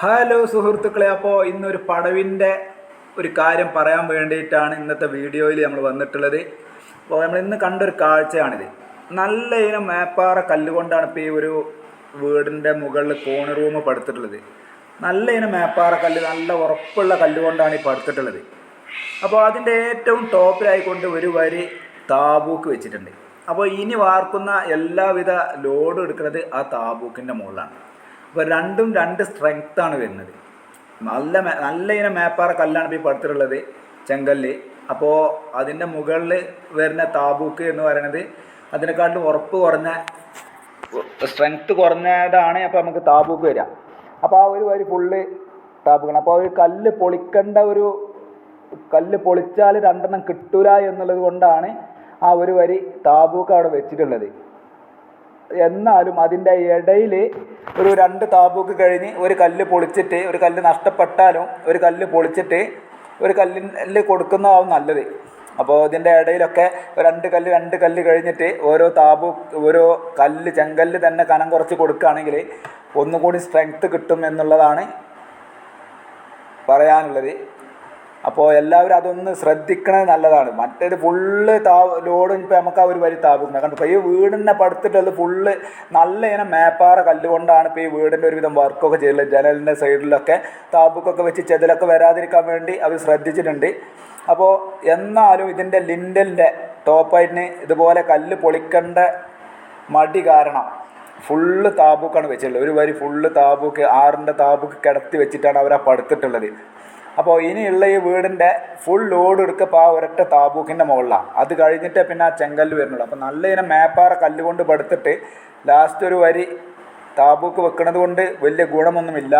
Hello സുഹൃത്തുക്കളെ. അപ്പോൾ ഇന്നൊരു പടവിന്റെ ഒരു കാര്യം പറയാൻ വേണ്ടിയിട്ടാണ് ഇന്നത്തെ വീഡിയോയിൽ നമ്മൾ വന്നിട്ടുള്ളത്. അപ്പോൾ നമ്മൾ ഇന്ന് കണ്ടൊരു കാഴ്ചയാണിത്. നല്ല ഇനം മേപ്പാറ കല്ലുകൊണ്ടാണ് ഇപ്പോൾ ഈ ഒരു വീടിന്റെ മുകളിൽ കോണ് റൂം പടുത്തിട്ടുള്ളത്. നല്ല ഇനം മേപ്പാറ കല്ല് നല്ല ഉറപ്പുള്ള കല്ലുകൊണ്ടാണ് ഈ പടുത്തിട്ടുള്ളത്. അപ്പോൾ അതിന്റെ ഏറ്റവും ടോപ്പിലായിക്കൊണ്ട് ഒരു വരി താബൂക്ക് വെച്ചിട്ടുണ്ട്. അപ്പോൾ ഇനി വാർക്കുന്ന എല്ലാവിധ ലോഡും എടുക്കുന്നത് ആ താബൂക്കിന്റെ മുകളിലാണ്. അപ്പോൾ രണ്ടും രണ്ട് സ്ട്രെങ്ത് ആണ് വരുന്നത്. നല്ല നല്ല ഇനം മേപ്പാറ കല്ലാണ് ഇപ്പോൾ പടുത്തിട്ടുള്ളത് ചെങ്കല്ല്. അപ്പോൾ അതിന്റെ മുകളിൽ വരുന്ന താബൂക്ക് എന്ന് പറയുന്നത് അതിനെക്കാട്ടിലും ഉറപ്പ് കുറഞ്ഞ സ്ട്രെങ്ത് കുറഞ്ഞതാണ് അപ്പോൾ നമുക്ക് താബൂക്ക് വരിക. അപ്പോൾ ആ ഒരു വരി ഫുള്ള് താബൂക്കാണ്. അപ്പോൾ ഒരു കല്ല് പൊളിക്കേണ്ട ഒരു കല്ല് പൊളിച്ചാൽ രണ്ടെണ്ണം കിട്ടൂല എന്നുള്ളത് കൊണ്ടാണ് ആ ഒരു വരി താബൂക്ക് അവിടെ വെച്ചിട്ടുള്ളത്. എന്നാലും അതിന്റെ ഇടയിൽ ഒരു രണ്ട് താബൂക്ക് കഴിഞ്ഞ് ഒരു കല്ല് പൊളിച്ചിട്ട് ഒരു കല്ല് നഷ്ടപ്പെട്ടാലും ഒരു കല്ല് പൊളിച്ചിട്ട് ഒരു കല്ലിൽ കൊടുക്കുന്നതാവും നല്ലത്. അപ്പോൾ ഇതിന്റെ ഇടയിലൊക്കെ രണ്ട് കല്ല് രണ്ട് കല്ല് കഴിഞ്ഞിട്ട് ഓരോ താപു ഓരോ കല്ല് ചെങ്കല്ല് തന്നെ കനം കുറച്ച് കൊടുക്കുകയാണെങ്കിൽ ഒന്നുകൂടി സ്ട്രെങ്ത്ത് കിട്ടും എന്നുള്ളതാണ് പറയാനുള്ളത്. അപ്പോൾ എല്ലാവരും അതൊന്ന് ശ്രദ്ധിക്കണത് നല്ലതാണ്. മറ്റേത് ഫുള്ള് താ ലോഡ് ഇപ്പോൾ നമുക്ക് ഒരു വരി താപിക്കുന്നത് കണ്ടു ഇപ്പോൾ ഈ വീടിനെ പടുത്തിട്ടുള്ളത് ഫുള്ള് നല്ല ഇനം മേപ്പാറ കല്ലുകൊണ്ടാണ് ഇപ്പോൾ ഈ വീടിന്റെ ഒരുവിധം വർക്കൊക്കെ ചെയ്തിട്ടുള്ളത് ജനലിന്റെ സൈഡിലൊക്കെ താപുക്കൊക്കെ വെച്ച് ചെതിലൊക്കെ വരാതിരിക്കാൻ വേണ്ടി അവർ ശ്രദ്ധിച്ചിട്ടുണ്ട്. അപ്പോൾ എന്നാലും ഇതിന്റെ ലിൻഡലിന്റെ ടോപ്പായിട്ടിന് ഇതുപോലെ കല്ല് പൊളിക്കേണ്ട മടി കാരണം ഫുള്ള് താബൂക്കാണ് വെച്ചിട്ടുള്ളത്. ഒരു വരി ഫുള്ള് താബൂക്ക് ആറിന്റെ താബൂക്ക് കിടത്തി വെച്ചിട്ടാണ് അവർ ആ പടുത്തിട്ടുള്ളത്. അപ്പോൾ ഇനിയുള്ള ഈ വീടിന്റെ ഫുൾ ലോഡ് എടുക്കപ്പോൾ ആ ഒരൊറ്റ താബൂക്കിന്റെ മുകളിലാണ് അത് കഴിഞ്ഞിട്ട് പിന്നെ ആ ചെങ്കല്ല് വരുന്നുള്ളൂ. അപ്പോൾ നല്ല ഇനം മേപ്പാറ കല്ല് കൊണ്ട് പടുത്തിട്ട് ലാസ്റ്റ് ഒരു വരി താബൂക്ക് വെക്കുന്നത് കൊണ്ട് വലിയ ഗുണമൊന്നുമില്ല.